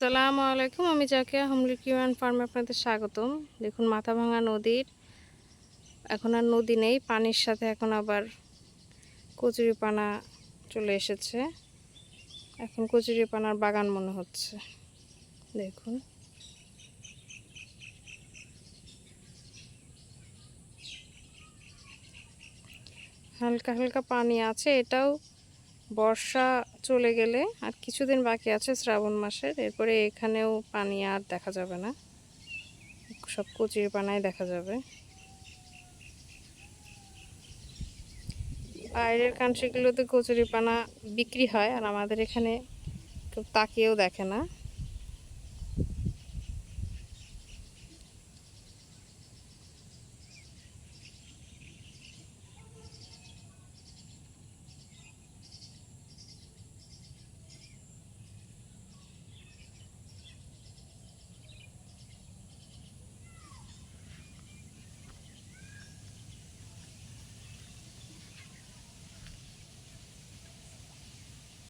আসসালামু আলাইকুম, আমি জাকিয়া, হোমলি কিউয়ান ফার্মে আপনাদের স্বাগতম। দেখুন, মাথাভাঙা নদীর এখন আর নদী নেই, পানির সাথে এখন আবার কচুরিপানা চলে এসেছে। এখন কচুরিপানার বাগান মনে হচ্ছে। দেখুন। হালকা হালকা পানি আছে, এটাও বর্ষা চলে গেলে আর কিছুদিন বাকি আছে শ্রাবণ মাসের, এরপরে এখানেও পানি আর দেখা যাবে না। সব কচির পানায় দেখা যাবে। বাইরের কান্ট্রিগুলোতে কচুরি পানা বিক্রি হয় আর আমাদের এখানে কেউ তাকিয়েও দেখে না।